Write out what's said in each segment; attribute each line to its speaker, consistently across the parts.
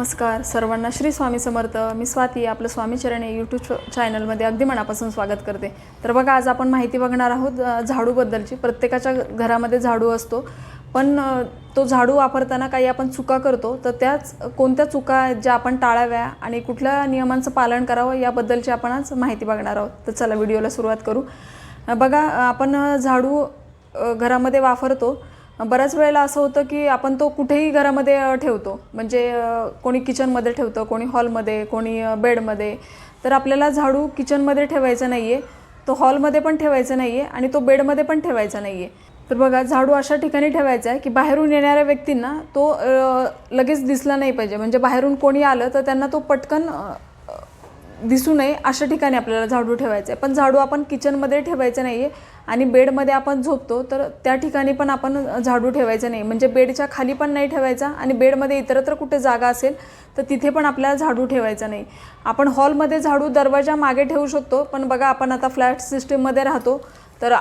Speaker 1: नमस्कार. सर्वांना श्री स्वामी समर्थ. मी स्वाती आपलं स्वामीचरण यूट्यूब चॅनलमध्ये अगदी मनापासून स्वागत करते. तर बघा आज आपण माहिती बघणार आहोत झाडूबद्दलची. प्रत्येकाच्या घरामध्ये झाडू असतो. पण तो झाडू वापरताना काही आपण चुका करतो. तर त्याच कोणत्या चुका आहेत ज्या आपण टाळाव्या आणि कुठल्या नियमांचं पालन करावं याबद्दलची आपण आज माहिती बघणार आहोत. तर चला व्हिडिओला सुरुवात करू. बघा आपण झाडू घरामध्ये वापरतो. बऱ्याच वेळेला असं होतं की आपण तो कुठेही घरामध्ये ठेवतो. म्हणजे कोणी किचनमध्ये ठेवतं कोणी हॉलमध्ये कोणी बेडमध्ये. तर आपल्याला झाडू किचनमध्ये ठेवायचा नाही आहे तो हॉलमध्ये पण ठेवायचा नाही आहे आणि तो बेडमध्ये पण ठेवायचा नाही आहे तर बघा झाडू अशा ठिकाणी ठेवायचा आहे की बाहेरून येणाऱ्या व्यक्तींना तो लगेच दिसला नाही पाहिजे. म्हणजे बाहेरून कोणी आलं तर त्यांना तो पटकन दिसू नये अशा ठिकाणी आपल्याला झाडू ठेवायचं आहे पण झाडू आपण किचनमध्ये ठेवायचं नाही आहे आणि बेडमध्ये आपण झोपतो तर त्या ठिकाणी पण आपण झाडू ठेवायचं नाही. म्हणजे बेडच्या खाली पण नाही ठेवायचा आणि बेडमध्ये इतरत्र कुठे जागा असेल तर तिथे पण आपल्याला झाडू ठेवायचा नाही. आपण हॉलमध्ये झाडू दरवाजा मागे ठेवू शकतो पण बघा आपण आता फ्लॅट सिस्टीममध्ये राहतो तर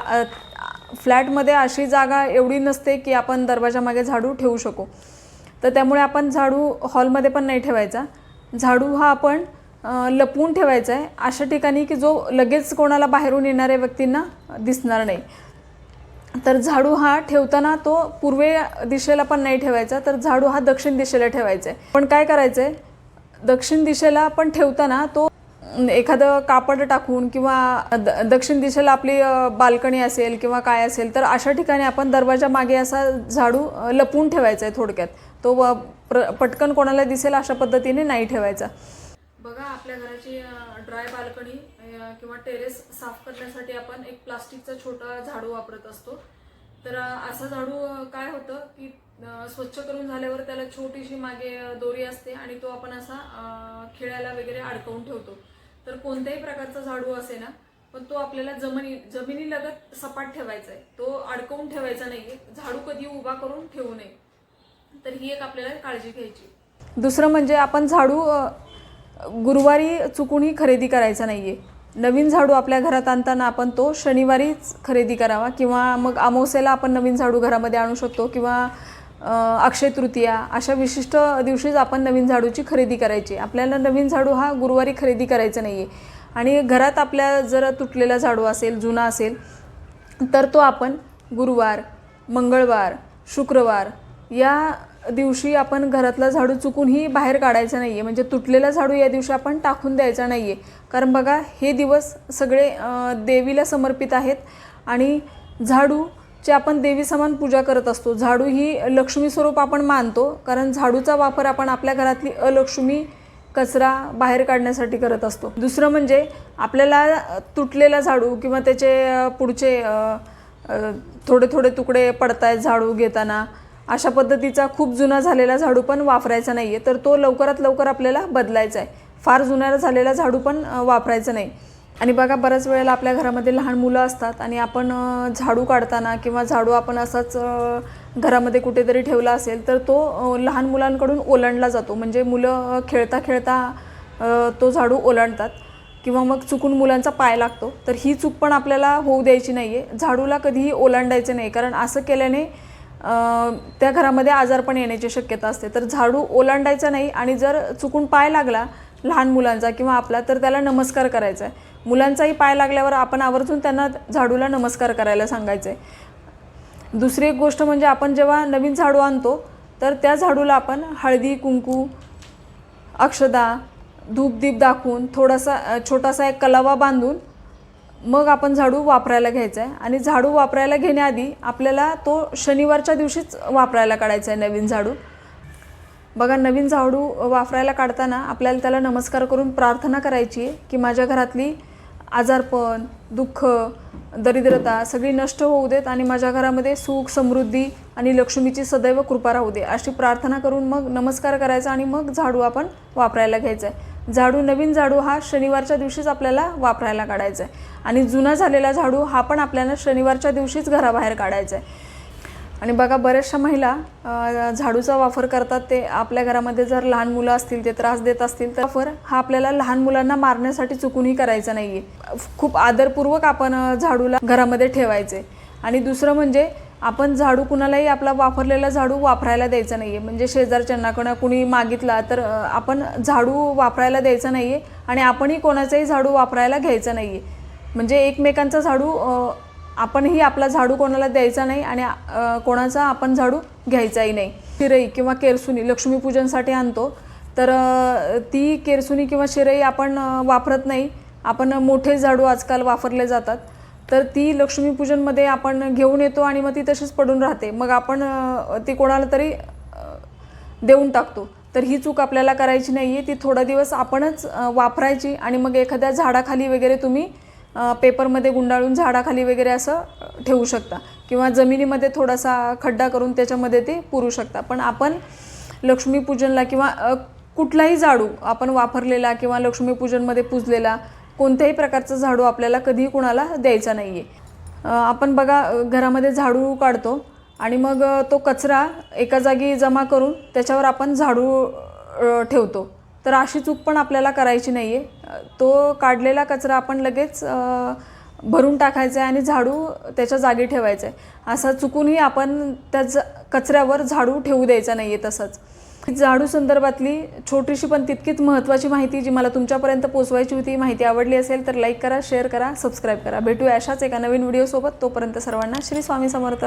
Speaker 1: फ्लॅटमध्ये अशी जागा एवढी नसते की आपण दरवाजामागे झाडू ठेवू शकू. तर त्यामुळे आपण झाडू हॉलमध्ये पण नाही ठेवायचा. झाडू हा आपण लपवून ठेवायचा आहे. अशा ठिकाणी की जो लगेच कोणाला बाहेरून येणाऱ्या व्यक्तींना दिसणार नाही. तर झाडू हा ठेवताना तो पूर्वे दिशेला पण नाही ठेवायचा तर झाडू हा दक्षिण दिशेला ठेवायचा आहे. पण काय करायचं आहे? दक्षिण दिशेला पण ठेवताना तो एखादं कापड टाकून किंवा द दक्षिण दिशेला आपली बाल्कनी असेल किंवा काय असेल तर अशा ठिकाणी आपण दरवाजा मागे असा झाडू लपवून ठेवायचा आहे थोडक्यात. तो प्र पटकन कोणाला दिसेल अशा पद्धतीने नाही ठेवायचा. बघा आपल्या घराची ड्राय बाल्कनी किंवा टेरेस साफ करण्यासाठी आपण एक प्लास्टिकचा छोटा झाडू वापरत असतो. तर असा झाडू काय होतं की स्वच्छ करून झाल्यावर त्याला छोटीशी मागे दोरी असते आणि तो आपण असा खेळायला वगैरे अडकवून ठेवतो. तर कोणत्याही प्रकारचा झाडू असे ना पण तो आपल्याला जमिनी जमिनीलगत सपाट ठेवायचा आहे. तो अडकवून ठेवायचा नाही झाडू कधी उभा करून ठेवू नये. तर ही एक आपल्याला काळजी घ्यायची. दुसरं म्हणजे आपण झाडू गुरुवारी चुकूनही खरेदी करायचा नाही आहे नवीन झाडू आपल्या घरात आणताना आपण तो शनिवारीच खरेदी करावा किंवा मग अमावस्याला आपण नवीन झाडू घरामध्ये आणू शकतो किंवा अक्षय तृतीया अशा विशिष्ट दिवशीच आपण नवीन झाडूची खरेदी करायची. आपल्याला नवीन झाडू हा गुरुवारी खरेदी करायचा नाही आहे आणि घरात आपल्या जर तुटलेला झाडू असेल जुना असेल तर तो आपण गुरुवार मंगळवार शुक्रवार या दिवशी आपण घरातला झाडू चुकूनही बाहेर काढायचा नाही आहे म्हणजे तुटलेला झाडू या दिवशी आपण टाकून द्यायचा नाही आहे कारण बघा हे दिवस सगळे देवीला समर्पित आहेत आणि झाडूची आपण देवी समान पूजा करत असतो झाडू ही लक्ष्मी स्वरूप आपण मानतो. कारण झाडूचा वापर आपण आपल्या घरातली अलक्ष्मी कचरा बाहेर काढण्यासाठी करत असतो. दुसरं म्हणजे आपल्याला तुटलेला झाडू किंवा त्याचे पुढचे थोडे थोडे तुकडे पडतायत झाडू घेताना अशा पद्धतीचा खूप जुना झालेला झाडू पण वापरायचा नाही आहे तर तो लवकरात लवकर आपल्याला बदलायचा आहे फार जुन्या झालेला झाडू पण वापरायचं वापरायचा नाही. आणि बघा बऱ्याच वेळेला आपल्या घरामध्ये लहान मुलं असतात आणि आपण झाडू काढताना किंवा झाडू आपण असाच घरामध्ये कुठेतरी ठेवला असेल तर तो लहान मुलांकडून ओलांडला जातो. म्हणजे मुलं खेळता खेळता तो झाडू ओलांडतात किंवा मग चुकून मुलांचा पाय लागतो. तर ही चूक पण आपल्याला होऊ द्यायची नाही आहे झाडूला कधीही ओलांडायचं नाही. कारण असं केल्याने त्या घरामध्ये आजारपण येण्याची शक्यता असते. तर झाडू ओलांडायचा नाही आणि जर चुकून पाय लागला लहान मुलांचा किंवा आपला तर त्याला नमस्कार करायचा आहे. मुलांचाही पाय लागल्यावर आपण आवर्जून त्यांना झाडूला नमस्कार करायला सांगायचं आहे दुसरी एक गोष्ट म्हणजे आपण जेव्हा नवीन झाडू आणतो तर त्या झाडूला आपण हळदी कुंकू अक्षदा धूपदीप दाखवून थोडासा छोटासा एक कलावा बांधून मग आपण झाडू वापरायला घ्यायचा आहे आणि झाडू वापरायला घेण्याआधी आपल्याला तो शनिवारच्या दिवशीच वापरायला काढायचा आहे नवीन झाडू. बघा नवीन झाडू वापरायला काढताना आपल्याला त्याला नमस्कार करून प्रार्थना करायची आहे की माझ्या घरातली आजारपण दुःख दरिद्रता सगळी नष्ट होऊ देत आणि माझ्या घरामध्ये सुख समृद्धी आणि लक्ष्मीची सदैव कृपा राहू दे अशी प्रार्थना करून मग नमस्कार करायचा आणि मग झाडू आपण वापरायला घ्यायचा आहे झाडू नवीन झाडू हा शनिवारच्या दिवशीच आपल्याला वापरायला काढायचा आहे. आणि जुना झालेला झाडू हा पण आपल्याला शनिवारच्या दिवशीच घराबाहेर काढायचा आहे. आणि बघा बऱ्याचशा महिला झाडूचा वापर करतात. ते आपल्या घरामध्ये जर लहान मुलं असतील ते त्रास देत असतील तर वापर हा आपल्याला लहान मुलांना मारण्यासाठी चुकूनही करायचा नाही आहे खूप आदरपूर्वक आपण झाडूला घरामध्ये ठेवायचे. आणि दुसरं म्हणजे आपण झाडू कुणालाही आपला वापरलेला झाडू वापरायला द्यायचा नाही आहे म्हणजे शेजारच्यांनाकडं कुणी मागितला तर आपण झाडू वापरायला द्यायचा नाही आहे आणि आपणही कोणाचाही झाडू वापरायला घ्यायचा नाही आहे म्हणजे एकमेकांचा झाडू आपणही आपला झाडू कोणाला द्यायचा नाही आणि कोणाचा आपण झाडू घ्यायचाही नाही. शिरई किंवा केरसुनी लक्ष्मीपूजनसाठी आणतो. तर ती केरसुनी किंवा शिरई आपण वापरत नाही. आपण मोठे झाडू आजकाल वापरले जातात. तर ती लक्ष्मीपूजनमध्ये आपण घेऊन येतो आणि मग ती तशीच पडून राहते. मग आपण ती कोणाला तरी देऊन टाकतो. तर ही चूक आपल्याला करायची नाही आहे ती थोडा दिवस आपणच वापरायची आणि मग एखाद्या झाडाखाली वगैरे तुम्ही पेपरमध्ये गुंडाळून झाडाखाली वगैरे असं ठेवू शकता. किंवा जमिनीमध्ये थोडासा खड्डा करून त्याच्यामध्ये ते पुरू शकता. पण आपण लक्ष्मीपूजनला किंवा कुठलाही झाडू आपण वापरलेला किंवा लक्ष्मीपूजनमध्ये पूजलेला कोणत्याही प्रकारचं झाडू आपल्याला कधीही कुणाला द्यायचा नाही आहे आपण बघा घरामध्ये झाडू काढतो आणि मग तो कचरा एका जागी जमा करून त्याच्यावर आपण झाडू ठेवतो. तर अशी चूक पण आपल्याला करायची नाही आहे तो काढलेला कचरा आपण लगेच भरून टाकायचा आहे आणि झाडू त्याच्या जागी ठेवायचा आहे. असा चुकूनही आपण त्या कचऱ्यावर झाडू ठेवू द्यायचा नाही आहे तसंच. झाडू संदर्भातली छोटीशी पण तितकीच महत्त्वाची माहिती जी मला तुमच्यापर्यंत पोचवायची होती माहिती आवडली असेल तर लाईक करा शेअर करा सबस्क्राईब करा. भेटूया अशाच एका नवीन व्हिडिओसोबत तोपर्यंत सर्वांना श्री स्वामी समर्थ.